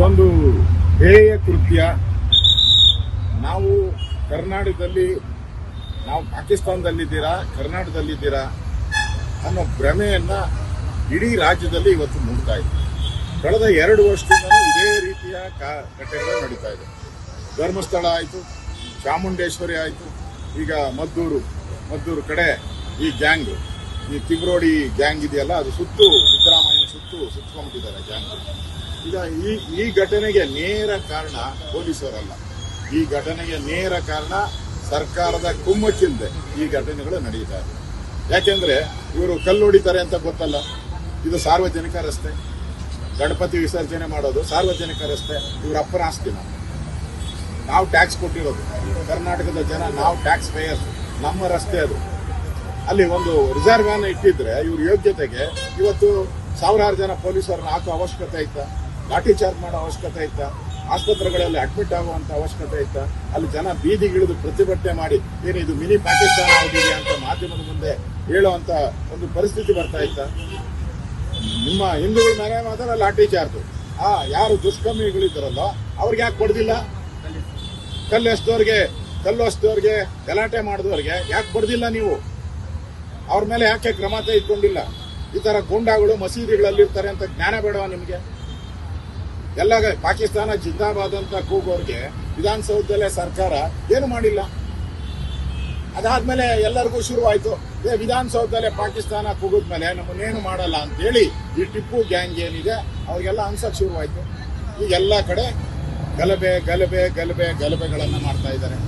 ಇದೊಂದು ಹೇಯ ಕೃತ್ಯ. ನಾವು ಕರ್ನಾಟಕದಲ್ಲಿ, ನಾವು ಪಾಕಿಸ್ತಾನದಲ್ಲಿದ್ದೀರಾ, ಕರ್ನಾಟಕದಲ್ಲಿದ್ದೀರಾ ಅನ್ನೋ ಭ್ರಮೆಯನ್ನ ಇಡೀ ರಾಜ್ಯದಲ್ಲಿ ಇವತ್ತು ಮೂಡ್ತಾ ಇದೆ. ಕಳೆದ ಎರಡು ವರ್ಷದಿಂದ ಇದೇ ರೀತಿಯ ಘಟನೆಗಳು ನಡೀತಾ ಇದೆ. ಧರ್ಮಸ್ಥಳ ಆಯಿತು, ಚಾಮುಂಡೇಶ್ವರಿ ಆಯಿತು, ಈಗ ಮದ್ದೂರು ಮದ್ದೂರು ಕಡೆ ಈ ಗ್ಯಾಂಗ್, ಈ ತಿಬ್ರೋಡಿ ಗ್ಯಾಂಗ್ ಇದೆಯಲ್ಲ, ಅದು ಸುತ್ತು ಸಿದ್ದರಾಮಯ್ಯ ಸುತ್ತು, ಸುತ್ತಕೊಂಡ್ಬಿಟ್ಟಿದ್ದಾರೆ ಗ್ಯಾಂಗ್. ಈಗ ಈ ಈ ಘಟನೆಗೆ ನೇರ ಕಾರಣ ಪೊಲೀಸರಲ್ಲ. ಈ ಘಟನೆಗೆ ನೇರ ಕಾರಣ ಸರ್ಕಾರದ ಕುಮ್ಮಚ್ಚಿಂದೆ ಈ ಘಟನೆಗಳು ನಡೀತಾ ಇದೆ. ಯಾಕೆಂದ್ರೆ ಇವರು ಕಲ್ಲು ಹೊಡಿತಾರೆ ಅಂತ ಗೊತ್ತಲ್ಲ. ಇದು ಸಾರ್ವಜನಿಕ ರಸ್ತೆ. ಗಣಪತಿ ವಿಸರ್ಜನೆ ಮಾಡೋದು ಸಾರ್ವಜನಿಕ ರಸ್ತೆ. ಇವರ ಅಪ್ಪನ ಆಸ್ತಿನ ನಾವು ಟ್ಯಾಕ್ಸ್ ಕೊಟ್ಟಿರೋದು. ಕರ್ನಾಟಕದ ಜನ ನಾವು ಟ್ಯಾಕ್ಸ್ ಪೇಯರ್ಸ್. ನಮ್ಮ ರಸ್ತೆ ಅದು. ಅಲ್ಲಿ ಒಂದು ರಿಸರ್ವ್ ವ್ಯಾನ್ ಇಟ್ಟಿದ್ರೆ ಇವ್ರ ಯೋಗ್ಯತೆಗೆ ಇವತ್ತು ಸಾವಿರಾರು ಜನ ಪೊಲೀಸರನ್ನ ಹಾಕೋ ಅವಶ್ಯಕತೆ ಐತಾ ಲಾಠಿ ಚಾರ್ಜ್ ಮಾಡೋ ಅವಶ್ಯಕತೆ ಇತ್ತ, ಆಸ್ಪತ್ರೆಗಳಲ್ಲಿ ಅಡ್ಮಿಟ್ ಆಗುವಂತ ಅವಶ್ಯಕತೆ ಇತ್ತ, ಅಲ್ಲಿ ಜನ ಬೀದಿಗಿಳಿದು ಪ್ರತಿಭಟನೆ ಮಾಡಿ, ಏನು ಇದು ಮಿನಿ ಪಾಕಿಸ್ತಾನ ಆಗಿದೆ ಅಂತ ಮಾಧ್ಯಮದ ಮುಂದೆ ಹೇಳುವಂತ ಒಂದು ಪರಿಸ್ಥಿತಿ ಬರ್ತಾ ಇತ್ತ. ನಿಮ್ಮ ಹಿಂದೂಗಳ ಮೇಲೆ ಮಾತ್ರ ಲಾಠಿ ಚಾರ್ಜ್. ಆ, ಯಾರು ದುಷ್ಕರ್ಮಿಗಳಿದ್ದಾರಲ್ಲೋ, ಅವ್ರಿಗೆ ಯಾಕೆ ಕೊಡ್ದಿಲ್ಲ ಕಲ್ಲು ಎಸ್ತೋರ್ಗೆ ಕಲ್ಲು ಎಸ್ತೋರ್ಗೆ ಗಲಾಟೆ ಮಾಡಿದವ್ರಿಗೆ ಯಾಕೆ ಕೊಡ್ದಿಲ್ಲ ನೀವು? ಅವ್ರ ಮೇಲೆ ಯಾಕೆ ಕ್ರಮ ತೆಗೆದುಕೊಂಡಿಲ್ಲ? ಈ ತರ ಗೂಂಡಾಗಳು ಮಸೀದಿಗಳಲ್ಲಿ ಇರ್ತಾರೆ ಅಂತ ಜ್ಞಾನ ಬೇಡವಾ ನಿಮ್ಗೆ? ಎಲ್ಲ ಪಾಕಿಸ್ತಾನ ಜಿಂದಾಬಾದ್ ಅಂತ ಕೂಗೋರ್ಗೆ ವಿಧಾನಸೌಧದಲ್ಲೇ ಸರ್ಕಾರ ಏನು ಮಾಡಿಲ್ಲ. ಅದಾದ್ಮೇಲೆ ಎಲ್ಲರಿಗೂ ಶುರುವಾಯಿತು. ಏ, ವಿಧಾನಸೌಧದಲ್ಲೇ ಪಾಕಿಸ್ತಾನ ಕೂಗಿದ್ಮೇಲೆ ನಮ್ಮನ್ನೇನು ಮಾಡಲ್ಲ ಅಂತ ಹೇಳಿ ಈ ಟಿಪ್ಪು ಗ್ಯಾಂಗ್ ಏನಿದೆ, ಅವ್ರಿಗೆಲ್ಲ ಅನ್ಸಕ್ ಶುರುವಾಯ್ತು. ಈಗ ಎಲ್ಲ ಕಡೆ ಗಲಭೆ ಗಲಭೆ ಗಲಭೆ, ಗಲಭೆಗಳನ್ನು ಮಾಡ್ತಾ ಇದ್ದಾರೆ.